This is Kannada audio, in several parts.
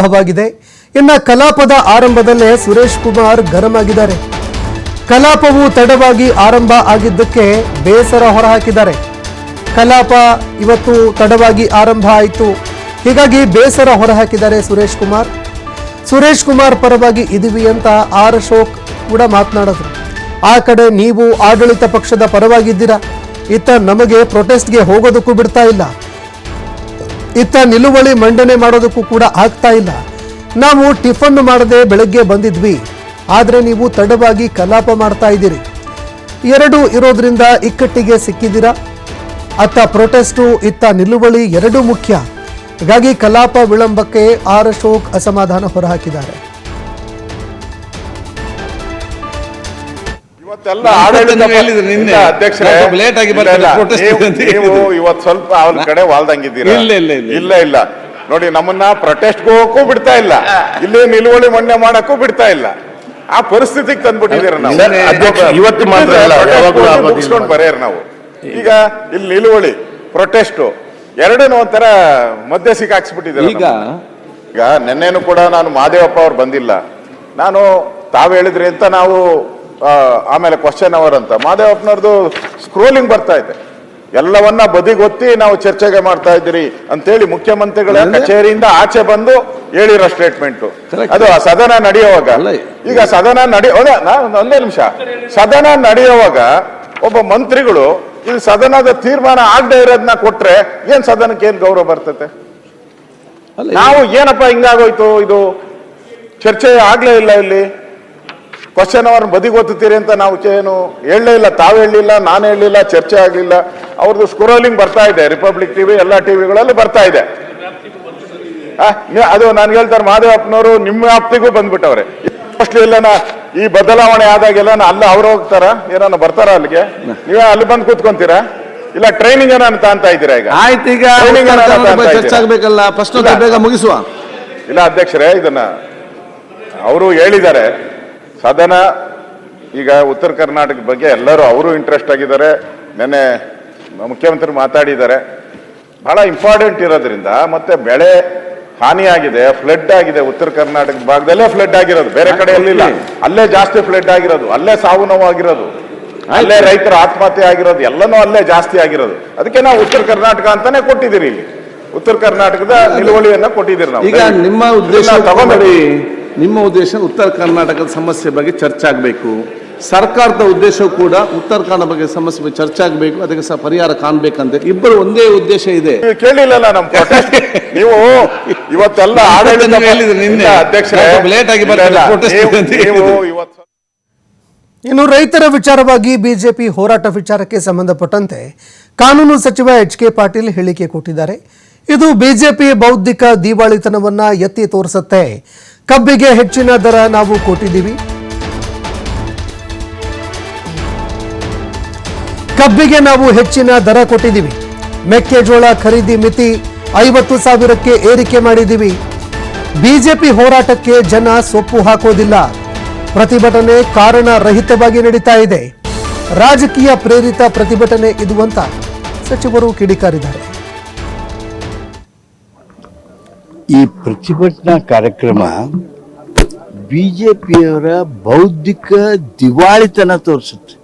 ಆರಂಭವಾಗಿದೆ ಇನ್ನ ಕಲಾಪದ ಆರಂಭದಲ್ಲೇ ಸುರೇಶ್ ಕುಮಾರ್ ಗರಂ ಆಗಿದ್ದಾರೆ ಕಲಾಪವು ತಡವಾಗಿ ಆರಂಭ ಆಗಿದ್ದಕ್ಕೆ ಬೇಸರ ಹೊರಹಾಕಿದ್ದಾರೆ. ಕಲಾಪ ಇವತ್ತು ತಡವಾಗಿ ಆರಂಭ ಆಯಿತು. ಹೀಗಾಗಿ ಬೇಸರ ಹೊರಹಾಕಿದ್ದಾರೆ ಸುರೇಶ್ ಕುಮಾರ್. ಸುರೇಶ್ ಕುಮಾರ್ ಪರವಾಗಿ ಇದೀವಿ ಅಂತ ಆರ್ ಅಶೋಕ್ ಕೂಡ ಮಾತನಾಡಿದ್ರು. ಆ ಕಡೆ ನೀವು ಆಡಳಿತ ಪಕ್ಷದ ಪರವಾಗಿದ್ದೀರಾ? ಇತ್ತ ನಮಗೆ ಪ್ರೊಟೆಸ್ಟ್ಗೆ ಹೋಗೋದಕ್ಕೂ ಬಿಡ್ತಾ ಇಲ್ಲ. ಇತ್ತ ನಿಲುವಳಿ ಮಂಡನೆ ಮಾಡೋದಕ್ಕೂ ಕೂಡ ಆಗ್ತಾ ಇಲ್ಲ. ನಾವು ಟಿಫನ್ ಮಾಡದೆ ಬೆಳಗ್ಗೆ ಬಂದಿದ್ವಿ. ಆದರೆ ನೀವು ತಡವಾಗಿ ಕಲಾಪ ಮಾಡ್ತಾ ಇದ್ದೀರಿ. ಎರಡು ಇರೋದ್ರಿಂದ ಇಕ್ಕಟ್ಟಿಗೆ ಸಿಕ್ಕಿದ್ದೀರಾ? ಅತ್ತ ಪ್ರೊಟೆಸ್ಟು, ಇತ್ತ ನಿಲುವಳಿ ಎರಡೂ ಮುಖ್ಯ. ಹೀಗಾಗಿ ಕಲಾಪ ವಿಳಂಬಕ್ಕೆ ಆರ್ ಅಶೋಕ್ ಅಸಮಾಧಾನ ಹೊರಹಾಕಿದ್ದಾರೆ. ನೀವು ಹೇಳಿದ್ರಿ. ಇವತ್ತು ಸ್ವಲ್ಪ ಅವ್ರ ಕಡೆ ವಾಲ್ದಂಗಿದ್ದೀರಾ? ಇಲ್ಲ, ಇಲ್ಲ, ಇಲ್ಲ. ಇಲ್ಲ. ಇಲ್ಲ ನೋಡಿ ನಮ್ಮನ್ನ ಪ್ರೊಟೆಸ್ಟ್ ಹೋಗಕ್ಕೂ ಬಿಡ್ತಾ ಇಲ್ಲ. ಇಲ್ಲಿ ನಿಲುವಳಿ ಮೊನ್ನೆ ಮಾಡಕ್ಕೂ ಬಿಡ್ತಾ ಇಲ್ಲ. ಆ ಪರಿಸ್ಥಿತಿಗೆ ತಂದ್ಬಿಟ್ಟಿದ್ದೀರ ನಾವು. ಅಧ್ಯಕ್ಷ, ಇವತ್ತು ಮಾತ್ರ ಅಲ್ಲ, Protest ಯಾವಾಗ್ಲೂ ಹೋಗಿ ಮುಗಿಸ್ಕೊಂಡು ಬರೆಯರ್ ನಾವು. ಈಗ ಇಲ್ಲಿ ನಿಲುವಳಿ ಪ್ರೊಟೆಸ್ಟ್ ಎರಡನ್ನೂ ಒಂಥರ ಮಧ್ಯೆ ಸಿಕ್ಕಾಕ್ಸ್ಬಿಟ್ಟಿದ್ದೀರ ಈಗ ಈಗ ನಿನ್ನೆನೂ ಕೂಡ ನಾನು ಮಾದೇವಪ್ಪ ಅವ್ರು ಬಂದಿಲ್ಲ. ನಾನು ತಾವು ಹೇಳಿದ್ರಿ ಅಂತ ನಾವು ಆಮೇಲೆ ಕ್ವಶನ್ ಅವರ್ ಅಂತ. ಮಾದೇವಪ್ಪನವ್ರದ್ದು ಸ್ಕ್ರೋಲಿಂಗ್ ಬರ್ತಾ ಇದೆ. ಎಲ್ಲವನ್ನ ಬದಿಗೊತ್ತಿ ನಾವು ಚರ್ಚೆಗೆ ಮಾಡ್ತಾ ಇದ್ದೀರಿ ಅಂತೇಳಿ ಮುಖ್ಯಮಂತ್ರಿಗಳ? ಕಚೇರಿಯಿಂದ ಆಚೆ ಬಂದು ಹೇಳಿರೋ ಸ್ಟೇಟ್ಮೆಂಟ್ ಅದು ಸದನ ನಡೆಯುವಾಗ. ಈಗ ಸದನ ನಡಿ ಹೌದಾ ಒಂದೇ ನಿಮಿಷ. ಸದನ ನಡೆಯುವಾಗ ಒಬ್ಬ ಮಂತ್ರಿಗಳು ಇಲ್ಲಿ ಸದನದ ತೀರ್ಮಾನ ಆಗದೆ ಇರೋದನ್ನ ಕೊಟ್ರೆ ಏನ್ ಸದನಕ್ಕೆ ಏನ್ ಗೌರವ ಬರ್ತತೆ? ನಾವು ಏನಪ್ಪ ಹಿಂಗಾಗೋಯ್ತು ಇದು? ಚರ್ಚೆ ಆಗ್ಲೇ ಇಲ್ಲ ಇಲ್ಲಿ. ಕ್ವಶನ್ ಅವರ್ ಬದಿಗೊತ್ತೀರಿ ಅಂತ ನಾವು ಏನು ಹೇಳಲೇ ಇಲ್ಲ. ತಾವು ಹೇಳಲಿಲ್ಲ ನಾನು ಹೇಳಲಿಲ್ಲ ಚರ್ಚೆ ಆಗಲಿಲ್ಲ. ಅವ್ರದ್ದು ಸ್ಕ್ರೋಲಿಂಗ್ ಬರ್ತಾ ಇದೆ. ರಿಪಬ್ಲಿಕ್ ಟಿವಿ ಎಲ್ಲ ಟಿವಿಗಳಲ್ಲಿ ಬರ್ತಾ ಇದೆ. ಅದು ನಾನು ಹೇಳ್ತಾರೆ ಮಾದೇವಪ್ಪನವರು ನಿಮ್ಮ ವ್ಯಾಪ್ತಿಗೂ ಬಂದ್ಬಿಟ್ಟವ್ರೆ. ಮೋಸ್ಟ್ಲಿ ಎಲ್ಲ ಈ ಬದಲಾವಣೆ ಆದಾಗೆಲ್ಲ ಅಲ್ಲ ಅವ್ರು ಹೋಗ್ತಾರ ಏನಾನ ಬರ್ತಾರ ಅಲ್ಲಿಗೆ? ನೀವೇ ಅಲ್ಲಿ ಬಂದು ಕೂತ್ಕೊಂತೀರಾ? ಇಲ್ಲ ಟ್ರೈನಿಂಗ್ ಏನಾನ ತಾಂತ ಇದ್ದೀರಾ ಈಗ? ಆಯ್ತು ಈಗ ಚರ್ಚೆ? ಆಗ್ಬೇಕಲ್ಲ ಇಲ್ಲ. ಬೇಗ ಮುಗಿಸುವ. ಇಲ್ಲ ಅಧ್ಯಕ್ಷರೇ ಇದನ್ನ ಅವರು ಹೇಳಿದ್ದಾರೆ. ಸದನ ಈಗ ಉತ್ತರ ಕರ್ನಾಟಕ ಬಗ್ಗೆ ಎಲ್ಲರೂ ಅವರು ಇಂಟ್ರೆಸ್ಟ್ ಆಗಿದ್ದಾರೆ. ನೆನ್ನೆ ಮುಖ್ಯಮಂತ್ರಿ ಮಾತಾಡಿದ್ದಾರೆ. ಬಹಳ ಇಂಪಾರ್ಟೆಂಟ್ ಇರೋದ್ರಿಂದ ಮತ್ತೆ ಬೆಳೆ ಹಾನಿಯಾಗಿದೆ ಫ್ಲಡ್ ಆಗಿದೆ ಉತ್ತರ ಕರ್ನಾಟಕ ಭಾಗದಲ್ಲೇ ಫ್ಲಡ್ ಆಗಿರೋದು. ಬೇರೆ ಕಡೆ ಎಲ್ಲಿಲ್ಲ ಅಲ್ಲೇ ಜಾಸ್ತಿ ಫ್ಲಡ್ ಆಗಿರೋದು. ಅಲ್ಲೇ ಸಾವು ನೋವು ಆಗಿರೋದು. ಅಲ್ಲೇ ರೈತರ ಆತ್ಮಹತ್ಯೆ ಆಗಿರೋದು. ಎಲ್ಲನೂ ಅಲ್ಲೇ ಜಾಸ್ತಿ ಆಗಿರೋದು. ಅದಕ್ಕೆ ನಾವು ಉತ್ತರ ಕರ್ನಾಟಕ ಅಂತಾನೆ ಕೊಟ್ಟಿದ್ದೀರಿ ಇಲ್ಲಿ. ಉತ್ತರ ಕರ್ನಾಟಕದ ನಿಲುವಳಿಯನ್ನ ಕೊಟ್ಟಿದ್ದೀರಿ ನಾವು. ಈಗ ನಿಮ್ಮ ಉದ್ದೇಶ ತಗೊಂಬೇಡಿ ನಿಮ್ಮ ಉದ್ದೇಶ ಉತ್ತರ ಕರ್ನಾಟಕದ ಸಮಸ್ಯೆ ಬಗ್ಗೆ ಚರ್ಚೆ ಆಗಬೇಕು. ಸರ್ಕಾರದ ಉದ್ದೇಶ ಕೂಡ ಉತ್ತರ ಕನ್ನಡ ಬಗ್ಗೆ ಸಮಸ್ಯೆ ಬಗ್ಗೆ ಚರ್ಚೆ ಆಗಬೇಕು. ಅದಕ್ಕೆ ಸಹ ಪರಿಹಾರ ಕಾಣಬೇಕಂತೆ. ಇಬ್ಬರು ಒಂದೇ ಉದ್ದೇಶ ಇದೆ. ಕೇಳಿಲ್ಲ ಕೇಳಿಲ್ಲಲ್ಲ ನಮ್ಮ protest. ನೀವು ಇವತ್ತೆಲ್ಲ ಆಡಳಿತ ನೀವು ಹೇಳಿದ್ರಿ ನಿನ್ನೆ. ಇಲ್ಲ, ಅಧ್ಯಕ್ಷರೇ. ಸ್ವಲ್ಪ late ಆಗಿ ಬರ್ತಾರೆ, ಇಲ್ಲ, ಇಲ್ಲ. protest ನೀವು- ಅಂತ ನೀವು ಇವತ್ತು ಇನ್ನು ರೈತರ ವಿಚಾರವಾಗಿ ಬಿಜೆಪಿ ಹೋರಾಟ ವಿಚಾರಕ್ಕೆ ಸಂಬಂಧಪಟ್ಟಂತೆ ಕಾನೂನು ಸಚಿವ ಎಚ್ ಕೆ ಪಾಟೀಲ್ ಹೇಳಿಕೆ ಕೊಟ್ಟಿದ್ದಾರೆ. ಇದು ಬಿಜೆಪಿ ಬೌದ್ಧಿಕ ದಿವಾಳಿತನವನ್ನ ಎತ್ತಿ ತೋರಿಸುತ್ತೆ. ಕಬ್ಬಿಗೆ ಹೆಚ್ಚಿನ ದರ ನಾವು ಕೊಟ್ಟಿದ್ದೀವಿ. ಕಬ್ಬಿಗೆ ನಾವು ಹೆಚ್ಚಿನ ದರ ಕೊಟ್ಟಿದ್ದೀವಿ. ಮೆಕ್ಕೆಜೋಳ ಖರೀದಿ ಮಿತಿ ಐವತ್ತು ಸಾವಿರಕ್ಕೆ ಏರಿಕೆ ಮಾಡಿದ್ದೀವಿ. ಬಿಜೆಪಿ ಹೋರಾಟಕ್ಕೆ ಜನ ಸೊಪ್ಪು ಹಾಕೋದಿಲ್ಲ. ಪ್ರತಿಭಟನೆ ಕಾರಣ ರಹಿತವಾಗಿ ನಡೀತಾ ಇದೆ. ರಾಜಕೀಯ ಪ್ರೇರಿತ ಪ್ರತಿಭಟನೆ ಇದು ಅಂತ ಸಚಿವರು ಕಿಡಿಕಾರಿದ್ದಾರೆ. ಈ ಪ್ರತಿಭಟನಾ ಕಾರ್ಯಕ್ರಮ ಬಿಜೆಪಿಯವರ ಬೌದ್ಧಿಕ ದಿವಾಳಿತನ ತೋರಿಸುತ್ತೆ.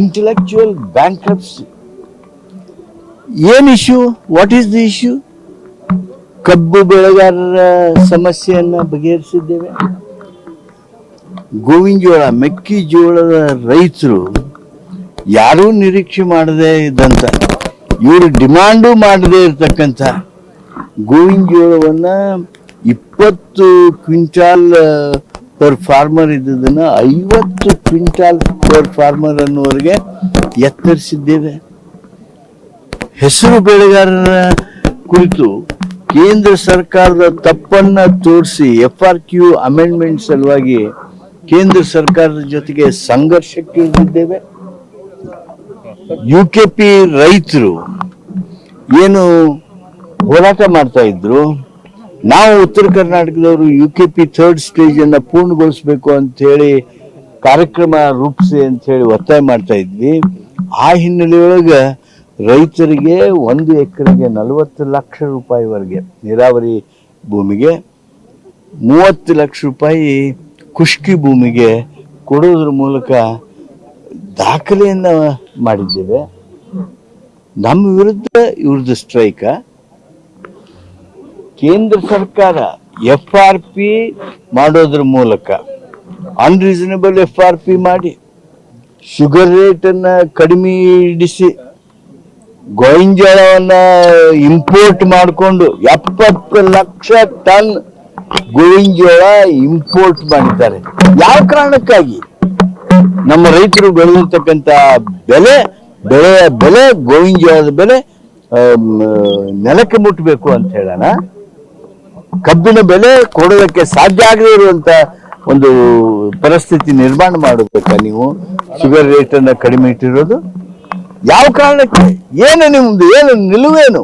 ಇಂಟೆಲೆಕ್ಚುಯಲ್ ಬ್ಯಾಂಕ್ರಪ್ಸಿ ಏನ್ issue what is the issue ಕಬ್ಬು ಬೆಳೆಗಾರರ ಸಮಸ್ಯೆಯನ್ನ ಬಗೆಹರಿಸಿದ್ದೇವೆ. ಗೋವಿನ ಜೋಳ ಮೆಕ್ಕೆಜೋಳದ ರೈತರು ಯಾರೂ ನಿರೀಕ್ಷೆ ಮಾಡದೇ ಇದ್ದಂತ, ಇವರು ಡಿಮಾಂಡು ಮಾಡದೇ ಇರತಕ್ಕಂಥ ಗೋವಿನ ಜೋಳವನ್ನ ಇಪ್ಪತ್ತು ಕ್ವಿಂಟಾಲ್ ಪರ್ ಫಾರ್ಮರ್ ಇದ್ದದನ್ನ ಐವತ್ತು ಕ್ವಿಂಟಾಲ್ ಪರ್ ಫಾರ್ಮರ್ ಅನ್ನುವರೆಗೆ ಎತ್ತರಿಸಿದ್ದೇವೆ. ಹೆಸರು ಬೆಳೆಗಾರರ ಕುರಿತು ಕೇಂದ್ರ ಸರ್ಕಾರದ ತಪ್ಪನ್ನ ತೋರಿಸಿ ಎಫ್ ಆರ್ ಕ್ಯೂ ಅಮೆಂಡ್ಮೆಂಟ್ ಸಲುವಾಗಿ ಕೇಂದ್ರ ಸರ್ಕಾರದ ಜೊತೆಗೆ ಸಂಘರ್ಷಕ್ಕೆ ಇಳಿದಿದ್ದೇವೆ. ಯು ಕೆ ಪಿ ರೈತರು ಏನು ಹೋರಾಟ ಮಾಡ್ತಾ ಇದ್ರು. ನಾವು ಉತ್ತರ ಕರ್ನಾಟಕದವರು U K P third stage ಅನ್ನ ಪೂರ್ಣಗೊಳಿಸಬೇಕು ಅಂತ ಹೇಳಿ ಕಾರ್ಯಕ್ರಮ ರೂಪಿಸಿ ಅಂತ ಹೇಳಿ ಒತ್ತಾಯ ಮಾಡ್ತಾ ಇದ್ವಿ. ಆ ಹಿನ್ನೆಲೆಯೊಳಗೆ ರೈತರಿಗೆ ಒಂದು ಎಕರೆಗೆ ನಲವತ್ತು ಲಕ್ಷ ರೂಪಾಯಿವರೆಗೆ ನೀರಾವರಿ ಭೂಮಿಗೆ, ಮೂವತ್ತು ಲಕ್ಷ ರೂಪಾಯಿ ಖುಷ್ಕಿ ಭೂಮಿಗೆ ಕೊಡೋದ್ರ ಮೂಲಕ ದಾಖಲೆಯನ್ನು ಮಾಡಿದ್ದೇವೆ. ನಮ್ಮ ವಿರುದ್ಧ ಇವ್ರದ್ದು ಸ್ಟ್ರೈಕ. ಕೇಂದ್ರ ಸರ್ಕಾರ ಎಫ್ ಆರ್ ಪಿ ಮಾಡೋದ್ರ ಮೂಲಕ ಅನ್ರೀಸನಬಲ್ ಎಫ್ ಆರ್ ಪಿ ಮಾಡಿ ಶುಗರ್ ರೇಟನ್ನು ಕಡಿಮೆ ಇಡಿಸಿ ಗೋವಿಂಜಾಳವನ್ನ ಇಂಪೋರ್ಟ್ ಮಾಡಿಕೊಂಡು ಎಪ್ಪತ್ತು ಲಕ್ಷ ಟನ್ ಗೋವಿಂಜೋಳ ಇಂಪೋರ್ಟ್ ಮಾಡಿದ್ದಾರೆ. ಯಾವ ಕಾರಣಕ್ಕಾಗಿ? ನಮ್ಮ ರೈತರು ಬೆಳೆದಿರ್ತಕ್ಕಂಥ ಬೆಲೆ ಬೆಳೆಯ ಬೆಲೆ ಗೋವಿಂಜೋಳದ ಬೆಲೆ ನೆಲಕ್ಕೆ ಮುಟ್ಟಬೇಕು ಅಂತ ಹೇಳೋಣ. ಕಬ್ಬಿನ ಬೆಲೆ ಕೊಡೋದಕ್ಕೆ ಸಾಧ್ಯ ಆಗದೇ ಇರುವಂತ ಒಂದು ಪರಿಸ್ಥಿತಿ ನಿರ್ಮಾಣ ಮಾಡಬೇಕಾ ನೀವು ಶುಗರ್ ರೇಟ್ ಅನ್ನ ಕಡಿಮೆ ಇಟ್ಟಿರೋದು. ಯಾವ ಕಾರಣಕ್ಕೆ? ಏನು ನಿಮ್ದು? ಏನು ನಿಲುವೇನು?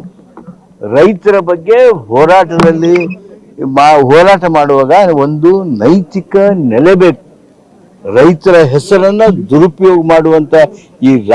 ರೈತರ ಬಗ್ಗೆ ಹೋರಾಟದಲ್ಲಿ ಮಾ- ಹೋರಾಟ ಮಾಡುವಾಗ ಒಂದು ನೈತಿಕ ನೆಲೆ ಬೇಕು. ರೈತರ ಹೆಸರನ್ನ ದುರುಪಯೋಗ ಮಾಡುವಂತ ಈ